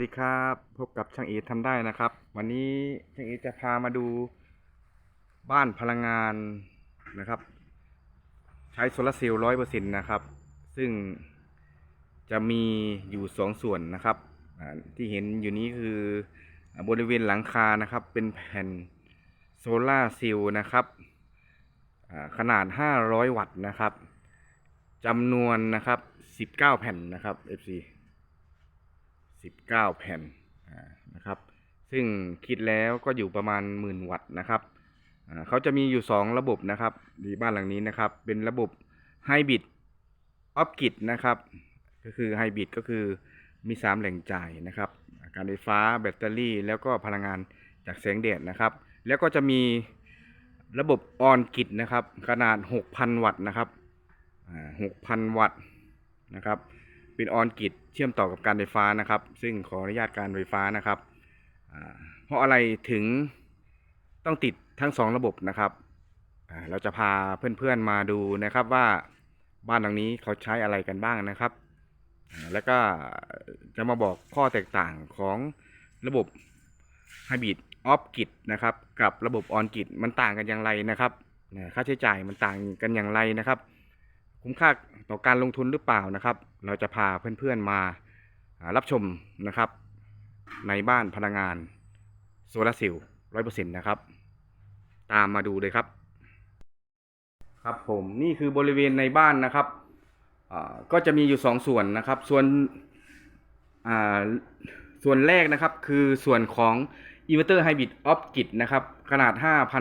สวัสดีครับพบกับช่างเอทำได้นะครับ วันนี้ช่างเอจะพามาดูบ้านพลังงานนะครับ ใช้โซลาร์เซลล์ร้อยเปอร์เซ็นต์นะครับ ซึ่งจะมีอยู่สองส่วนนะครับที่เห็นอยู่นี้คือบริเวณหลังคานะครับ เป็นแผ่นโซลาร์เซลล์นะครับอ่าขนาด 500 วัตต์นะครับจำนวนนะครับ 19 แผ่นนะครับ FC 19 แผ่นนะครับ ซึ่งคิดแล้วก็อยู่ประมาณหมื่นวัตต์นะครับเขาจะมีอยู่ 2 ระบบนะครับที่บ้านหลังนี้นะครับ เป็นระบบไฮบริดออฟกิดนะครับ ก็คือไฮบริดก็คือมี 3 แหล่งจ่ายนะครับ การไฟฟ้าแบตเตอรี่ แล้วก็พลังงานจากแสงแดดนะครับ แล้วก็จะมีระบบออนกิดนะครับ ขนาด 6,000 วัตต์นะครับ6,000 วัตต์นะครับ เป็นออนกิดเชื่อมต่อกับการไฟฟ้านะครับ ซึ่งขออนุญาตการไฟฟ้านะครับเพราะอะไรถึงต้องติดทั้งสองระบบนะครับเราจะพาเพื่อนๆมาดูนะครับว่าบ้านหลังนี้เขาใช้อะไรกันบ้างนะครับ แล้วก็จะมาบอกข้อแตกต่างของระบบไฮบริดออฟกิดนะครับ กับระบบออนกิดมันต่างกันอย่างไรนะครับค่าใช้จ่ายมันต่างกันอย่างไรนะครับ คุ้มค่าต่อการลงทุนหรือเปล่านะครับ เราจะพาเพื่อนๆมารับชมนะครับ ในบ้านพลังงานโซลาร์เซลล์ร้อยเปอร์เซ็นต์นะครับ ตามมาดูเลยครับ ครับผมนี่คือบริเวณในบ้านนะครับก็จะมีอยู่สองส่วนนะครับ ส่วนส่วนแรกนะครับคือส่วนของ Inverter Hybrid Off Grid นะครับ ขนาด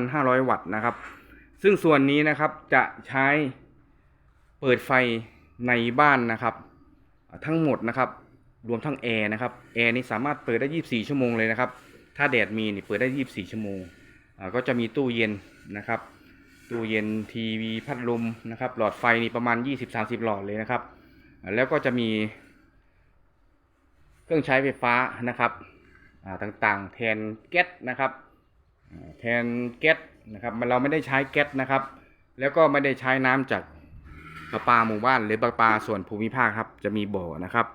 5,500 วัตต์นะครับ ซึ่งส่วนนี้นะครับจะใช้ เปิดไฟในบ้านนะครับ ทั้งหมดนะครับรวมทั้งแอร์นะครับแอร์นี่สามารถเปิดได้ 24 ชั่วโมงเลยนะครับ ถ้าแดดมีนี่เปิดได้ 24 ชั่วโมงก็จะมีตู้เย็นนะครับ ตู้เย็นทีวีพัดลมนะครับ หลอดไฟนี่ประมาณ 20-30 หลอดเลยนะครับ แล้วก็จะมี เครื่องใช้ไฟฟ้านะครับต่างๆ แทนแก๊สนะครับแทนแก๊สนะครับเราไม่ได้ใช้แก๊สนะครับ แล้วก็ไม่ได้ใช้น้ำจาก ประปาหมู่บ้านหรือประปาส่วนภูมิภาคครับจะมีบ่อนะครับ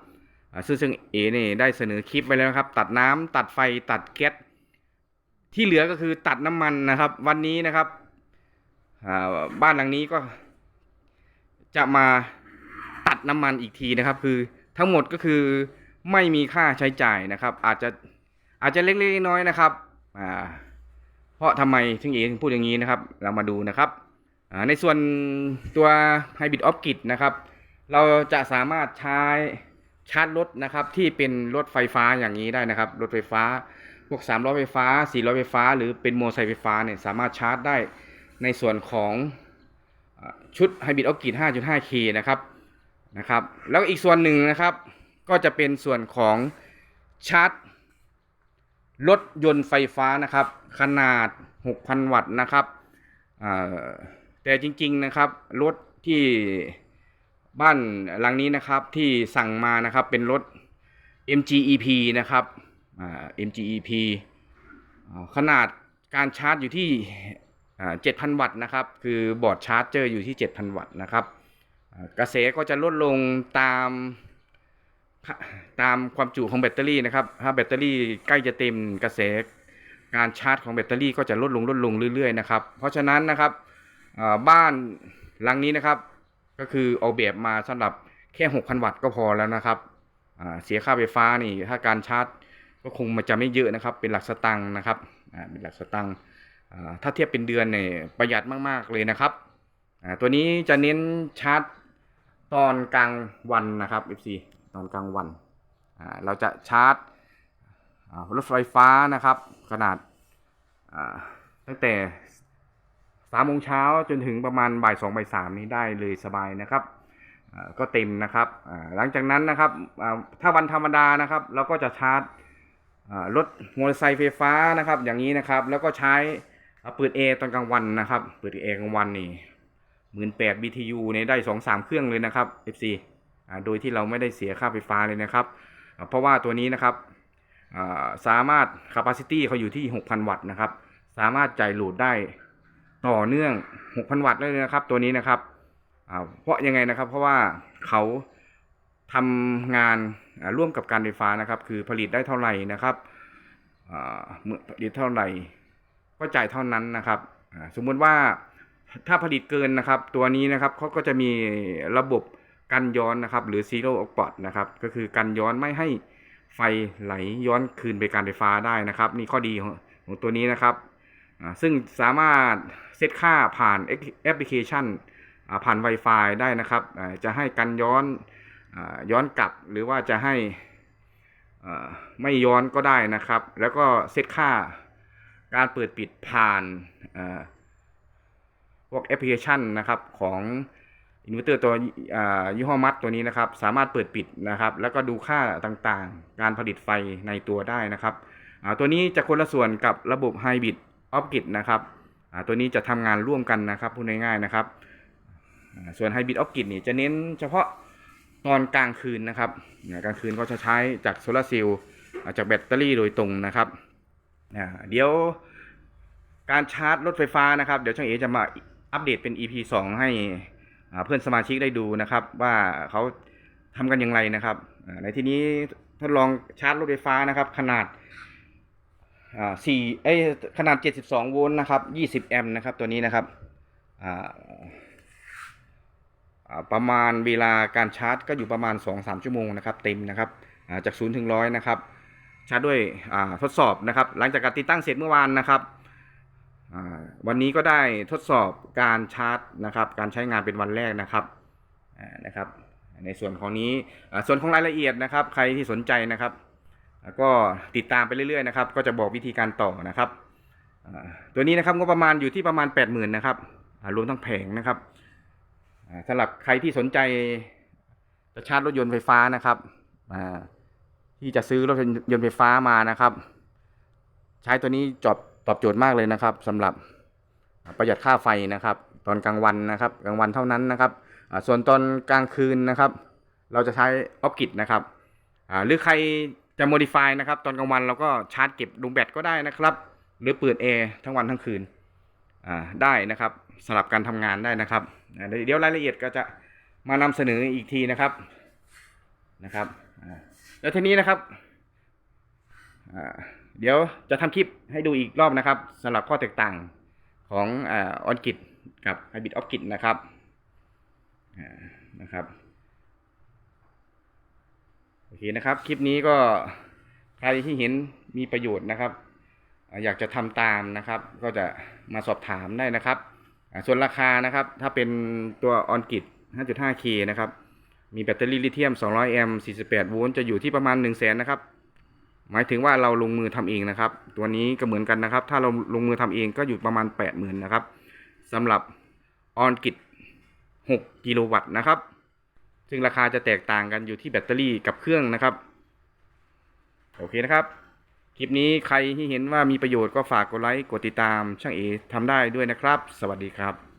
ซึ่งซึ่งเอเนี่ยได้เสนอคลิปไว้แล้วนะครับ ตัดน้ำตัดไฟตัดแก๊สที่เหลือก็คือตัดน้ำมันนะครับ วันนี้นะครับบ้านหลังนี้ก็ จะมาตัดน้ำมันอีกทีนะครับ คือทั้งหมดก็คือไม่มีค่าใช้จ่ายนะครับ อาจจะอาจจะเล็กๆน้อยๆนะครับเพราะทำไมถึงเอถึงพูดอย่างนี้นะครับ เรามาดูนะครับ ในส่วนตัว Hybrid Off Grid นะครับ เราจะสามารถใช้ชาร์จรถนะครับที่เป็นรถไฟฟ้าอย่างนี้ได้นะครับ รถไฟฟ้า พวก3ล้อไฟฟ้า4ล้อไฟฟ้า หรือเป็นโมเตอร์ไซค์ไฟฟ้าเนี่ยสามารถชาร์จได้ในส่วนของชุด Hybrid Off Grid 5.5K นะครับนะครับ แล้วอีกส่วนหนึ่งนะครับก็จะเป็นส่วนของชาร์จรถยนต์ไฟฟ้านะครับ ขนาด 6,000 วัตต์นะครับอ่า แต่จริงๆนะครับรถที่บ้านหลังนี้นะครับที่สั่งมานะครับเป็นรถ MGEP นะครับ MGEP ขนาดการชาร์จอยู่ที่ 7,000 วัตต์นะครับ คือบอร์ดชาร์จเจออยู่ที่ 7,000 วัตต์นะครับกระแสก็จะลดลงตามตามความจุของแบตเตอรี่นะครับ ถ้าแบตเตอรี่ใกล้จะเต็มกระแสการชาร์จของแบตเตอรี่ก็จะลดลงลดลงเรื่อยๆนะครับ เพราะฉะนั้นนะครับ บ้านหลังนี้นะครับ ก็คือออกแบบมาสำหรับแค่ 6,000 วัตต์ก็พอแล้วนะครับเสียค่าไฟฟ้านี่ถ้าการชาร์จก็คงมันจะไม่เยอะนะครับ เป็นหลักสตังค์นะครับเป็นหลักสตังค์ถ้าเทียบเป็นเดือนเนี่ยประหยัดมาก ๆ เลยนะครับตัวนี้จะเน้นชาร์จตอนกลางวันนะครับ FC ตอนกลางวันเราจะชาร์จรถไฟฟ้านะครับ ขนาดอ่าตั้งแต่ สามโมงเช้าจนถึงประมาณบ่ายสองบ่ายสามนี้ได้เลยสบายนะครับก็เต็มนะครับหลังจากนั้นนะครับถ้าวันธรรมดานะครับ เราก็จะชาร์จรถมอเตอร์ไซค์ไฟฟ้านะครับ อย่างนี้นะครับ แล้วก็ใช้เปิดแอร์ตอนกลางวันนะครับ เปิดแอร์กลางวันนี่หมื่นแปด BTU เนี่ยได้สองสามเครื่องเลยนะครับ FC โดยที่เราไม่ได้เสียค่าไฟฟ้าเลยนะครับ เพราะว่าตัวนี้นะครับสามารถ capacity เขาอยู่ที่ 6,000 วัตต์นะครับ สามารถจ่ายโหลดได้ ต่อเนื่อง 6,000 วัตต์เลยนะครับ ตัวนี้นะครับเพราะยังไงนะครับ เพราะว่าเขาทำงานร่วมกับการไฟฟ้านะครับ คือผลิตได้เท่าไหร่นะครับเมื่อผลิตเท่าไหร่ ก็จ่ายเท่านั้นนะครับสมมุติว่าถ้าผลิตเกินนะครับ ตัวนี้นะครับเขาก็จะมีระบบกันย้อนนะครับ หรือ zero output นะครับ ก็คือกันย้อนไม่ให้ไฟไหลย้อนคืนไปการไฟฟ้าได้นะครับ นี่ข้อดีของของตัวนี้นะครับ ซึ่งสามารถเซตค่าผ่านแอปพลิเคชันผ่าน Wi-Fi ได้นะครับ จะให้กันย้อนย้อนกลับหรือว่าจะให้ไม่ย้อนก็ได้นะครับ แล้วก็เซตค่าการเปิดปิดผ่านพวกแอปพลิเคชันนะครับของอินเวอร์เตอร์ตัวยี่ห้อมัดตัวนี้นะครับ สามารถเปิดปิดนะครับ แล้วก็ดูค่าต่างๆ การผลิตไฟในตัวได้นะครับตัวนี้จะคนละส่วนกับระบบไฮบริด ออฟกิดนะครับตัวนี้จะทำงานร่วมกันนะครับพูดง่ายๆนะครับ ส่วนไฮบริดออฟกิดนี่จะเน้นเฉพาะตอนกลางคืนนะครับกลางคืนก็จะใช้จากโซลาร์เซลล์จากแบตเตอรี่โดยตรงนะครับเดี๋ยวการชาร์จรถไฟฟ้านะครับ เดี๋ยวช่างเอจะมาอัปเดตเป็น EP 2 ให้เพื่อนสมาชิกได้ดูนะครับ ว่าเขาทำกันอย่างไรนะครับในที่นี้ทดลองชาร์จรถไฟฟ้านะครับ ขนาด อ่าสี่เอ้ยขนาด 72 โวลต์นะครับ 20 แอมป์นะครับตัวนี้นะครับอ่าประมาณเวลาการชาร์จก็อยู่ประมาณ 2-3 ชั่วโมงนะครับเต็มนะครับอ่าจาก0ถึง100นะครับชาร์จด้วยทดสอบนะครับ หลังจากการติดตั้งเสร็จเมื่อวานนะครับวันนี้ก็ได้ทดสอบการชาร์จนะครับ การใช้งานเป็นวันแรกนะครับนะครับ ในส่วนของนี้ส่วนของรายละเอียดนะครับ ใครที่สนใจนะครับ อ่าก็ติดตามไปเรื่อยๆนะครับ ก็จะบอกวิธีการต่อนะครับ ตัวนี้นะครับก็ประมาณอยู่ที่ประมาณ 80,000นะครับรวมทั้งแผงนะครับสำหรับใครที่สนใจจะชาร์จรถยนต์ไฟฟ้านะครับที่จะซื้อรถยนต์ไฟฟ้ามานะครับ ใช้ตัวนี้จอบตอบโจทย์มากเลยนะครับสำหรับประหยัดค่าไฟนะครับ ตอนกลางวันนะครับ กลางวันเท่านั้นนะครับส่วนตอนกลางคืนนะครับ เราจะใช้ออฟกิดนะครับหรือใคร จะโมดิฟายนะครับ ตอนกลางวันเราก็ชาร์จเก็บลงแบตก็ได้นะครับ หรือเปิดแอร์ทั้งวันทั้งคืนอ่าได้นะครับสลับการทำงานได้นะครับ เดี๋ยวรายละเอียดก็จะมานำเสนออีกทีนะครับนะครับแล้วทีนี้นะครับเดี๋ยวจะทำคลิปให้ดูอีกรอบนะครับสำหรับข้อแตกต่างของออนกิดกับไฮบิดออฟกิดนะครับนะครับ อเคนะครับ คลิปนี้ก็ใครที่เห็นมีประโยชน์นะครับ อยากจะทำตามนะครับ ก็จะมาสอบถามได้นะครับ ส่วนราคานะครับ ถ้าเป็นตัวออนกิด 5.5K นะครับ มีแบตเตอรี่ลิเธียม 200 แอมป์ 48 โวลต์จะอยู่ที่ประมาณ 1 0 0 0 0แสนนะครับ หมายถึงว่าเราลงมือทำเองนะครับ ตัวนี้ก็เหมือนกันนะครับ ถ้าเราลงมือทำเองก็อยู่ประมาณ 80,000 นะครับสำหรับออนกิต 6 กิโลวัตต์นะครับ ซึ่งราคาจะแตกต่างกันอยู่ที่แบตเตอรี่กับเครื่องนะครับ โอเคนะครับ คลิปนี้ใครที่เห็นว่ามีประโยชน์ก็ฝากกดไลค์ กดติดตามช่างเอทำได้ด้วยนะครับ สวัสดีครับ